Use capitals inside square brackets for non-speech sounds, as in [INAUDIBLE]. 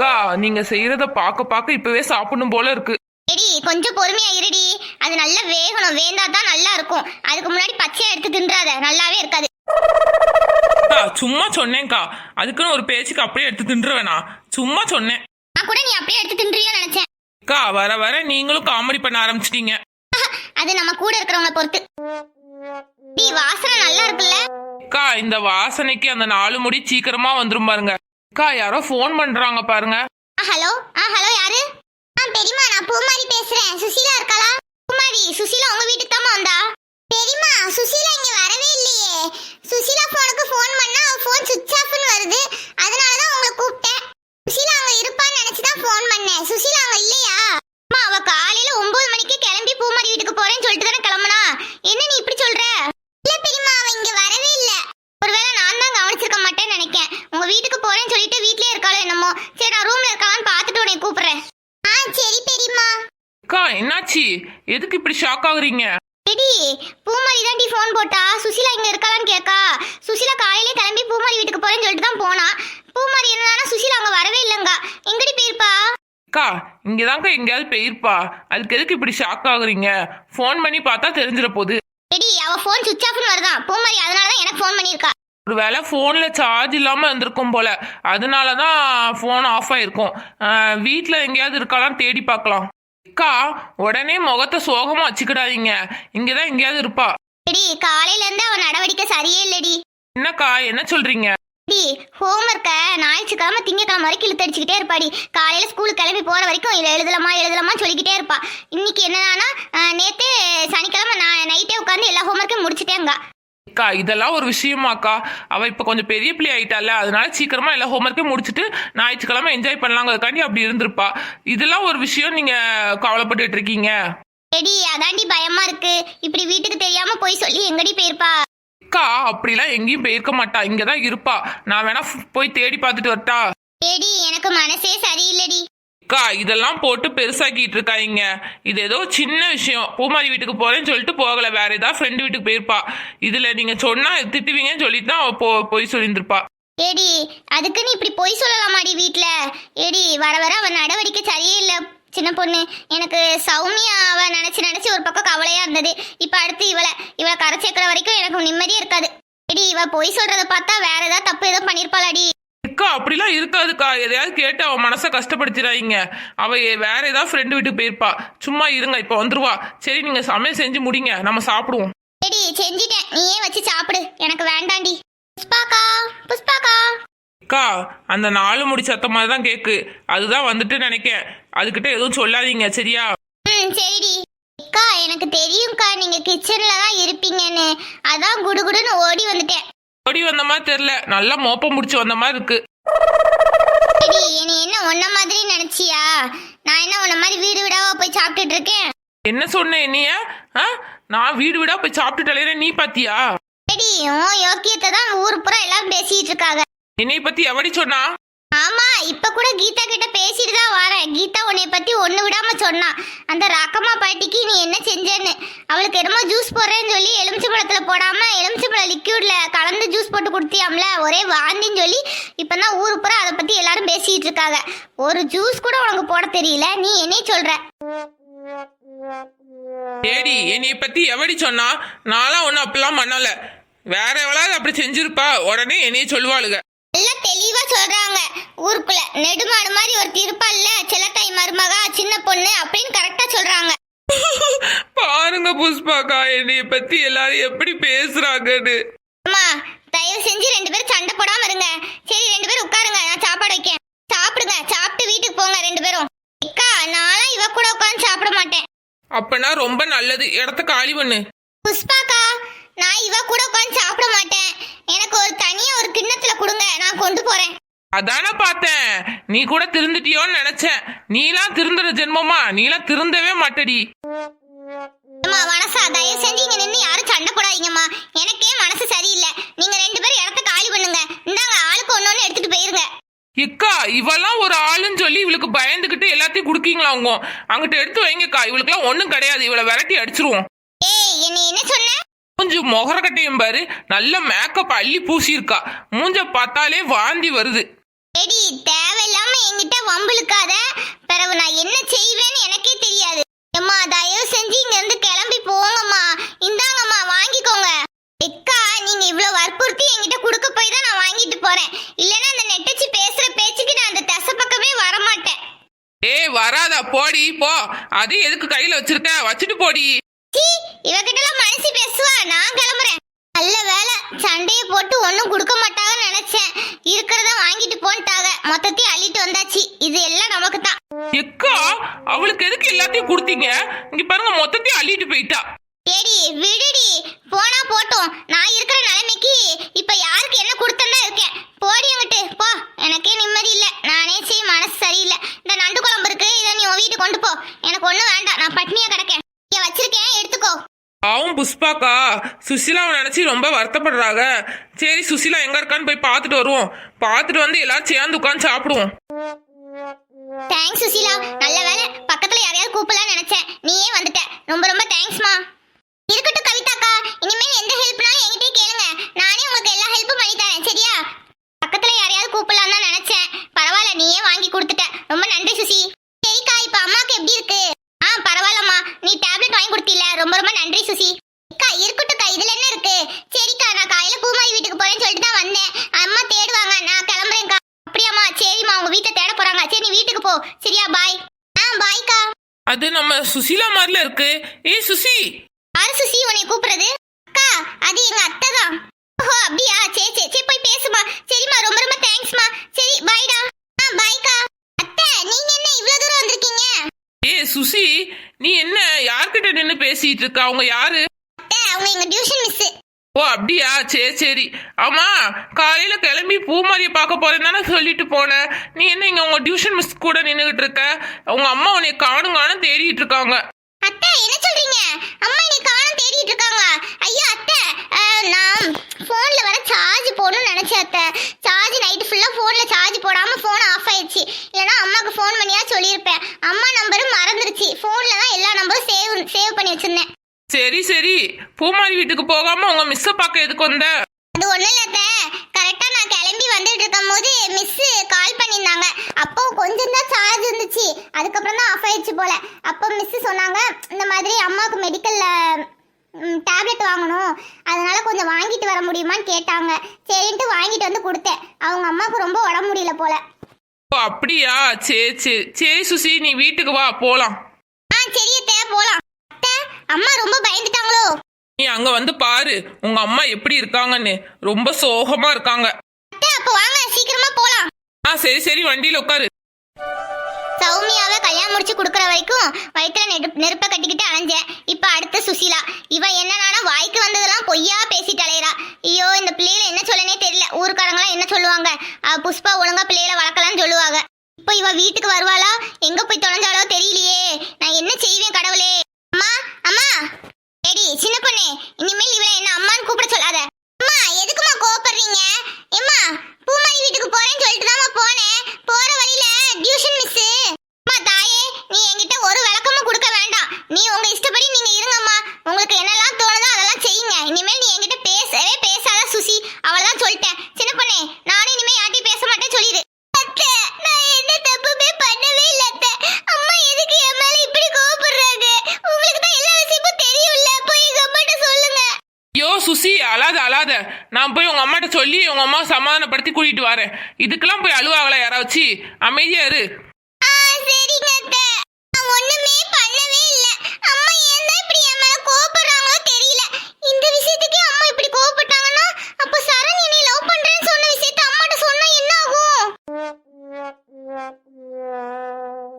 அக்கா நீங்க செய்யறத பார்க்க பார்க்க இப்பவே சாப்பிடணும் போல இருக்கு. எடி கொஞ்சம் பொறுமையா இருடி. அது நல்லா வேகணும். வேந்தா தான் நல்லா இருக்கும். அதுக்கு முன்னாடி பச்சையா எடுத்து தின்றாத. நல்லாவே இருக்காது. சும்மா சொன்னேன்க்கா. அதுக்குன்னு ஒரு பேச்சுக்கு அப்படியே எடுத்து தின்றுவேனா? சும்மா சொன்னேன். நான் கூட நீ அப்படியே எடுத்து தின்றியோ நினைச்சேன். அக்கா வர வர நீங்களும் காமெடி பண்ண ஆரம்பிச்சிட்டீங்க. [LAUGHS] அது நம்ம கூட இருக்கிறவங்கள பொறுத்து. டி வாசனை நல்லா இருக்குல்ல? அக்கா இந்த வாசனைக்கு அந்த நாலு முடி சீக்கிரமா வந்துரும் பாருங்க. அக்கா யாரோ ஃபோன் பண்றாங்க பாருங்க. ஆ ஹலோ? ஆ ஹலோ யாரு? ஆ பெரியமா நான் பூமாரி பேசுறேன். சுசீலா இருக்காளா? பூமாரி சுசீலா உங்க வீட்டுக்கு தான் வந்தா? பெரியமா சுசீலா இங்க வரவே இல்லையே. சுசீலா போனுக்கு ஃபோன் பண்ணா அவ ஃபோன் சுவிட்ச் ஆஃப்னு வருது. அதனால தான் உங்களை கூப்பிட்டேன். சுசீலா அங்க இருப்பான்னு நினைச்சு தான் ஃபோன் பண்ணேன். சுசீலா அங்க இல்லையா? அம்மா அவ காலையில ஒன்பது மணிக்கு கிளம்பி பூமாரி வீட்டுக்கு போறேன்னு சொல்லிட்டு தானே கிளம்புனா என்ன நீ இப்படி சொல்ற இல்ல பெரியம்மா அவ இங்க வரவே இல்ல ஒருவேளை நான் தான் கவனிச்சிருக்க மாட்டேன்னு நினைக்கேன் உங்க வீட்டுக்கு போறேன்னு சொல்லிட்டு வீட்லயே இருக்காளோ என்னமோ சரி நான் ரூம்ல இருக்கான்னு பார்த்துட்டு உன்னை கூப்பிடுறேன் ஆ சரி பெரியம்மா அக்கா என்னாச்சு எதுக்கு இப்படி ஷாக் ஆகுறீங்க? எடி பூமாரி தான் ஃபோன் போட்டா. சுசிலா இங்க இருக்காளான்னு கேக்கா. சுசிலா காலையிலே கிளம்பி பூமாரி வீட்டுக்கு போறேன்னு சொல்லிட்டு தான் போனா. பூமாரி என்னன்னா சுசிலா அங்க வரவே இல்லைங்க. எங்கடி போயிருப்பா? அக்கா இங்கதான்க்கா எங்கேயாவது போயிருப்பா. அதுக்கு எதுக்கு இப்படி ஷாக் ஆகுறீங்க? ஃபோன் பண்ணி பார்த்தா தெரிஞ்சிட போகுது எடி அவ ஃபோன் சுவிட்ச் ஆஃப்னு வருதான் பூமாரி அதனால தான் எனக்கு ஃபோன் பண்ணியிருக்கா. ஒருவேளை ஃபோனில் சார்ஜ் இல்லாமல் இருந்திருக்கும் போல. அதனால தான் ஃபோன் ஆஃப் ஆயிருக்கும். வீட்டில் எங்கேயாவது இருக்காலாம் தேடி பார்க்கலாம். அக்கா உடனே முகத்தை சோகமாக வச்சுக்கிடாதீங்க. இங்கே தான் எங்கேயாவது இருப்பா. எடி காலையில இருந்து அவ நடவடிக்கை சரியே இல்லடி. என்னக்கா என்ன சொல்றீங்க? டி ஹோம்ஒர்க்கை ஞாயிற்றுக்கிழமை திங்கக்கிழமை வரைக்கும் இழுத்தடிச்சுக்கிட்டே இருப்பாடி. காலையில ஸ்கூலுக்கு கிளம்பி போற வரைக்கும் இதை எழுதலாமா எழுதலாமா சொல்லிக்கிட்டே இருப்பா. இன்னைக்கு என்னன்னா நேத்து சனிக்கிழமை நான் நைட்டே உட்காந்து எல்லா ஹோம்ஒர்க்கையும் முடிச்சிட்டேங்க. அக்கா இதெல்லாம் ஒரு விஷயமாக்கா. அவ இப்போ கொஞ்சம் பெரிய பிள்ளை ஆயிட்டால அதனால சீக்கிரமா எல்லா ஹோம்ஒர்க்கையும் முடிச்சுட்டு ஞாயிற்றுக்கிழமை என்ஜாய் பண்ணலாங்கிறதுக்காண்டி அப்படி இருந்திருப்பா. இதெல்லாம் ஒரு விஷயம் நீங்க கவலைப்பட்டுட்டு இருக்கீங்க. எடி அதாண்டி பயமா இருக்கு. இப்படி வீட்டுக்கு தெரியாம போய் சொல்லி எங்கடி போயிருப்பா? அக்கா அப்படிலாம் எங்கேயும் போயிருக்க மாட்டா. இங்கே தான் இருப்பா. நான் வேணா போய் தேடி பார்த்துட்டு வரட்டா? எடி எனக்கு மனசே சரியில்லடி. அக்கா இதெல்லாம் போட்டு பெருசாக்கிட்டு இருக்காங்க இது ஏதோ சின்ன விஷயம். பூமாரி வீட்டுக்கு போறேன்னு சொல்லிட்டு போகல. வேற ஏதாவது ஃப்ரெண்டு வீட்டுக்கு போயிருப்பா. இதுல நீங்க சொன்னா திட்டுவீங்கன்னு சொல்லிட்டு தான் போ போய் சொல்லியிருந்திருப்பா. ஏடி அதுக்கு நீ இப்படி பொய் சொல்லலாமாடி வீட்ல? ஏடி வர வர அவன் நடவடிக்கை சரியே இல்லை சின்ன பொண்ணு. எனக்கு சௌமியாவை நினச்சி நினச்சி ஒரு பக்கம் கவலையா இருந்தது. இப்போ அடுத்து இவளை இவளை கரை சேர்க்குற வரைக்கும் எனக்கு நிம்மதியே இருக்காது. ஏடி இவ பொய் சொல்கிறத பார்த்தா வேற ஏதாவது தப்பு ஏதோ பண்ணியிருப்பாளாடி அக்கா அப்படிலாம் இருக்காதுக்கா. எதையாவது கேட்டு அவ மனசை கஷ்டப்படுத்திடாதீங்க. அவ வேற ஏதாவது ஃப்ரெண்டு வீட்டுக்கு போயிருப்பா. சும்மா இருங்க இப்போ வந்துருவா. சரி நீங்க சமையல் செஞ்சு முடிங்க. நம்ம சாப்பிடுவோம். ஏடி செஞ்சிட்டேன். நீயே வச்சு சாப்பிடு. எனக்கு வேண்டாண்டி. புஷ்பாக்கா புஷ்பாக்கா. அக்கா அந்த நாலு முடி சத்தம் மாதிரி தான் கேக்கு. அதுதான் வந்துட்டு நினைக்கேன். அதுகிட்ட எதுவும் சொல்லாதீங்க சரியா? ம் சரிடி. அக்கா எனக்கு தெரியும்க்கா. நீங்க கிச்சன்ல தான் இருப்பீங்கன்னு. அதான் குடுகுடுன்னு ஓடி வந்துட்டேன். ஓடி வந்த மாதிரி தெரியல. நல்லா மோப்பம் முடிச்சு வந்த மாதிரி இருக்கு. எடி என்னை என்ன உன்ன மாதிரி நினைச்சியா? நான் என்ன உன்ன மாதிரி வீடு வீடாவா போய் சாப்பிட்டுட்டு இருக்கேன்? என்ன சொன்ன என்னைய? ஆ? நான் வீடு வீடா போய் சாப்பிட்டுட்டு நீ பாத்தியா? எடி உன் யோக்கியத்தை தான் ஊர் பூரா எல்லாரும் பேசிட்டு இருக்காங்க. என்னைய பத்தி எவடி சொன்னா? ஆமா இப்ப கூட கீதா கிட்ட பேசிட்டு தான் வரேன். கீதா உன்னை பத்தி ஒண்ணு விடாம சொன்னா அந்த ராக்கம்மா பாட்டிக்கு நீ என்ன செஞ்சேன்னு. அவளுக்கு என்னமோ ஜூஸ் போடுறேன்னு சொல்லி எலுமிச்சம்பழத்துல போடாம எலுமிச்சம்பழம் லிக்யூட்ல கலந்து ஜூஸ் போட்டு கொடுத்தியாம்ல ஒரே வாந்தின்னு சொல்லி இப்பதான் ஊரு பூரா அதை பத்தி எல்லாரும் பேசிட்டு இருக்காங்க. ஒரு ஜூஸ் கூட உனக்கு போட தெரியல நீ என்னைய சொல்ற? ஏடி என்னைய பத்தி எவடி சொன்னா நான்லாம் ஒன்னும் அப்படிலாம் பண்ணல. வேற எவ்வளவு அப்படி செஞ்சிருப்பா உடனே என்னைய சொல்லுவாளுங்க எல்லாம் தெளிவா சொல்றாங்க ஊருக்குள்ள நெடுமாடு மாதிரி ஒரு திருப்பால்ல செல்லத்தாய் மருமகா சின்ன பொண்ணு அப்படின்னு கரெக்டா சொல்றாங்க. பாருங்க புஷ்பாக்கா என்னைய பத்தி எல்லாரும் எப்படி பேசுறாங்கன்னு. அம்மா தயவு செஞ்சு ரெண்டு பேரும் சண்டை போடாம இருங்க. சரி ரெண்டு பேரும் உட்காருங்க நான் சாப்பாடு வைக்கேன். சாப்பிடுங்க சாப்பிட்டு வீட்டுக்கு போங்க ரெண்டு பேரும். அக்கா நான்லாம் இவ கூட உட்காந்து சாப்பிட மாட்டேன். அப்பனா ரொம்ப நல்லது. இடத்த காலி பண்ணு. புஷ்பாக்கா நான் இவ கூட உட்காந்து சாப்பிட மாட்டேன். எனக்கு ஒரு தனியா ஒரு கிண்ணத்துல கொடுங்க நான் கொண்டு போறேன். அதானே பார்த்தேன். நீ கூட திருந்துட்டியோன்னு நினைச்சேன். நீலாம் திருந்துற ஜென்மமா? நீலாம் திருந்தவே மாட்டடி. அம்மா மனசா தயவு செஞ்சு இங்க நின்று யாரும் சண்டை போடாதீங்கம்மா. எனக்கே மனசு சரியில்லை. நீங்க ரெண்டு பேரும் இடத்த காலி பண்ணுங்க. இந்தாங்க ஆளுக்கு ஒன்னொன்னு எடுத்துட்டு போயிருங்க. இக்கா இவெல்லாம் ஒரு ஆளுன்னு சொல்லி இவளுக்கு பயந்துகிட்டு எல்லாத்தையும் குடுக்கீங்களா அவங்க? அங்கிட்ட எடுத்து வைங்கக்கா. இவளுக்குலாம் ஒண்ணும் கிடையாது. இவளை விரட்டி அடிச்சிருவோம். ஏய் என்ன என்ன சொன்ன? கொஞ்சம் முகரக்கட்டையும் பாரு. நல்ல மேக்கப் அள்ளி பூசியிருக்கா. மூஞ்ச பார்த்தாலே வாந்தி வருது. எடி தேவையில்லாம என்கிட்ட வம்பிழுக்காத. பிறகு நான் என்ன செய்வேன்னு எனக்கே தெரியாது. அம்மா தயவு செஞ்சு இங்க இருந்து கிளம்பி போங்கம்மா. இந்தாங்கம்மா வாங்கிக்கோங்க. எக்கா நீங்க இவ்வளவு வற்புறுத்தி என்கிட்ட கொடுக்க போய் தான் நான் வாங்கிட்டு போறேன். இல்லைன்னா அந்த நெட்டச்சி பேசுற பேச்சுக்கு நான் அந்த தசை பக்கமே வரமாட்டேன். ஏய் வராதா? போடி போ. அது எதுக்கு கையில வச்சிருக்க? வச்சுட்டு போடி. சீ இவகிட்டலாம் மனசு பேசுவா. நான் கிளம்புறேன். நல்ல வேலை சண்டையை போட்டு ஒன்றும் கொடுக்க மாட்டாங்கன்னு நினைச்சேன். இருக்கிறத வாங்கிட்டு போன்ட்டாங்க. மொத்தத்தையும் அள்ளிட்டு வந்தாச்சு. இது எல்லாம் நமக்கு தான் எக்கா அவளுக்கு எதுக்கு எல்லாத்தையும் கொடுத்தீங்க? இங்க பாருங்க மொத்தத்தையும் அள்ளிட்டு போயிட்டா. ஏடி விடுடி. போனா போட்டும். நான் இருக்கிற நிலைமைக்கு இப்ப யாருக்கு என்ன கொடுத்தா இருக்கேன். போடி அங்கிட்டு போ. எனக்கே நிம்மதி இல்ல. நானே செய்ய மனசு சரியில்லை. இந்த நண்டு குழம்பு இருக்கு இதை நீ உன் வீட்டுக்கு கொண்டு போ. எனக்கு ஒண்ணும் வேண்டாம். நான் பட்னியா கிடக்கேன் இங்க வச்சிருக்கேன் எடுத்துக்கோ அவன் புஷ்பாக்கா? சுசிலாவை நினச்சி ரொம்ப வருத்தப்படுறாங்க. சரி சுசிலா எங்கே இருக்கான்னு போய் பார்த்துட்டு வருவோம். பார்த்துட்டு வந்து எல்லாரும் சேர்ந்து உட்காந்து சாப்பிடுவோம். தேங்க்ஸ் சுசிலா நல்ல வேலை பக்கத்தில் யாரையாவது கூப்பிடலாம் நினச்சேன். நீயே வந்துட்ட. ரொம்ப ரொம்ப தேங்க்ஸ்மா இருக்கட்டும் கவிதாக்கா இனிமேல் எந்த ஹெல்ப்னாலும் என்கிட்டயே கேளுங்க நானே உங்களுக்கு எல்லா ஹெல்ப்பும் பண்ணி தரேன் சரியா பக்கத்துல யாரையாவது கூப்பிடலாம் தான் நினைச்சேன் பரவாயில்ல நீயே வாங்கி கொடுத்துட்ட ரொம்ப நன்றி சுசி சரிக்கா இப்ப அம்மாக்கு எப்படி இருக்கு ஆ பரவாயில்லம்மா நீ டேப்லெட் வாங்கி கொடுத்தில ரொம்ப ரொம்ப நன்றி சுசி அக்கா இருக்கட்டும்க்கா இதுல என்ன இருக்கு சரிக்கா நான் காலையில பூமாரி வீட்டுக்கு போறேன்னு சொல்லிட்டு தான் வந்தேன் அம்மா தேடுவாங்க நான் கிளம்புறேன்க்கா அப்படியாம்மா சரிம்மா உங்க வீட்டை தேட போறாங்க சரி நீ வீட்டுக்கு போ சரியா பாய் ஆ பாய்க்கா அது நம்ம சுசிலா மாதிரில இருக்கு. ஏய் சுசி! யாரு சுசி? உன்னை கூப்பிடுறது? அக்கா அது எங்க அத்தை தான். ஓஹோ அப்படியா? சரி சரி சரி போய் பேசுமா. சரிம்மா ரொம்ப ரொம்ப தேங்க்ஸ்மா சரி பாய்டா ஆ பாய்க்கா அத்தை நீங்க என்ன இவ்வளவு தூரம் வந்திருக்கீங்க? ஏய் சுசி நீ என்ன யார்கிட்ட நின்னு பேசிட்டு இருக்க? அவங்க யாரு அத்தை அவங்க எங்க டியூஷன் மிஸ் ஓ அப்படியா? சரி சரி. ஆமா காலையில கிளம்பி பூமாரியை பார்க்க போறேன்னு தானே சொல்லிட்டு போனேன். நீ என்ன இங்க உங்க டியூஷன் மிஸ் கூட நின்றுகிட்டு இருக்க? உங்க அம்மா உன்னை காணும் காணும் தேடிட்டு இருக்காங்க. அத்தை என்ன சொல்றீங்க? அம்மா என்னை காணும் தேடிட்டு இருக்காங்க. ஐயா அத்தை நான் போன்ல வர சார்ஜ் போடணும்னு நினைச்சேன் அத்தை. சார்ஜ் நைட் ஃபுல்லா போன்ல சார்ஜ் போடாம போன் ஆஃப் ஆயிடுச்சு. இல்லைன்னா அம்மாக்கு ஃபோன் பண்ணியா சொல்லியிருப்பேன். அம்மா நம்பரும் மறந்துருச்சு. போன்ல தான் எல்லா நம்பரும் சேவ் சேவ் பண்ணி வச்சிருந்தேன் சரி சரி. பூமாரி வீட்டுக்கு போகாம உங்க மிஸ்ஸ பார்க்க எதுக்கு வந்த? அது ஒண்ணும் இல்ல கரெக்டா நான் கிளம்பி வந்துட்டு இருக்கும் போது மிஸ் கால் பண்ணியிருந்தாங்க. அப்போ கொஞ்சம் தான் சார்ஜ் இருந்துச்சு. அதுக்கப்புறம் தான் ஆஃப் ஆயிடுச்சு போல. அப்போ மிஸ் சொன்னாங்க இந்த மாதிரி அம்மாவுக்கு மெடிக்கல்ல டேப்லெட் வாங்கணும். அதனால கொஞ்சம் வாங்கிட்டு வர முடியுமான்னு கேட்டாங்க. சரின்ட்டு வாங்கிட்டு வந்து கொடுத்தேன். அவங்க அம்மாவுக்கு ரொம்ப உடம்பு முடியல போல. ஓ அப்படியா? சரி சரி. சரி சுசி நீ வீட்டுக்கு வா போலாம். ஆ சரி அத்தை போலாம். அத்தை அம்மா ரொம்ப அங்க வந்து பாரு. உங்க அம்மா எப்படி இருக்காங்கன்னு. ரொம்ப சோகமா இருக்காங்க. அத்தை அப்போ வாங்க சீக்கிரமா போலாம். ஆ சரி சரி வண்டியில உட்காரு. சௌமியாவை கல்யாணம் முடிச்சு கொடுக்குற வரைக்கும் வயிற்றுல நெருப்பு நெருப்பை கட்டிக்கிட்டு அலைஞ்சேன். இப்போ அடுத்த சுசீலா. இவ என்னன்னா வாய்க்கு வந்ததெல்லாம் பொய்யா பேசிட்டு அலையறா ஐயோ இந்த பிள்ளைகளை என்ன சொல்லனே தெரியல ஊருக்காரங்களாம் என்ன சொல்லுவாங்க அ, புஷ்பா ஒழுங்கா பிள்ளைகளை வளர்க்கலாம்னு சொல்லுவாங்க இப்போ இவ வீட்டுக்கு வருவாளா எங்க போய் தொலைஞ்சாலோ தெரியலையே நான் என்ன செய்வேன் கடவுளே அம்மா அம்மா ஏடி சின்ன பொண்ணு இனிமேல் இவளை என்ன அம்மான்னு கூப்பிட சொல்லாத அம்மா எதுக்குமா கோவப்படுறீங்க எம்மா பூமாரி வீட்டுக்கு போறேன்னு சொல்லிட்டு தான் போனேன் போற வழியில டியூஷன் மிஸ் அம்மா தாயே நீ என்கிட்ட ஒரு விளக்கமும் கொடுக்க வேண்டாம் நீ உங்க இஷ்டப்படி நீங்க இருங்கம்மா உங்களுக்கு என்னெல்லாம் தோணுதோ அதெல்லாம் செய்யுங்க இனிமேல் நீ என்கிட்ட பேசவே பேசாத சுசி அவளதான் சொல்லிட்டேன் சின்ன பொண்ணே நானும் இனிமே யார்ட்டையும் பேச மாட்டேன் சொல்லிடு அத்தை, நான் எந்த தப்புமே பண்ணவே இல்ல அத்தை. அம்மா எதுக்கு என் மேல இப்படி கோவப்படுறாங்க உங்களுக்கு தான் எல்லா விஷயமும் தெரியும்ல போய் எங்க அம்மாட்ட சொல்லுங்க ஐயோ அழாத அழாத. நான் போய் உங்கள் அம்மாட்ட சொல்லி உங்கள் அம்மா சமாதானப்படுத்தி கூட்டிகிட்டு வரேன். இதுக்கெல்லாம் போய் அழுவாங்களா யாராச்சு? அமைதியாக இரு. சரிங்க.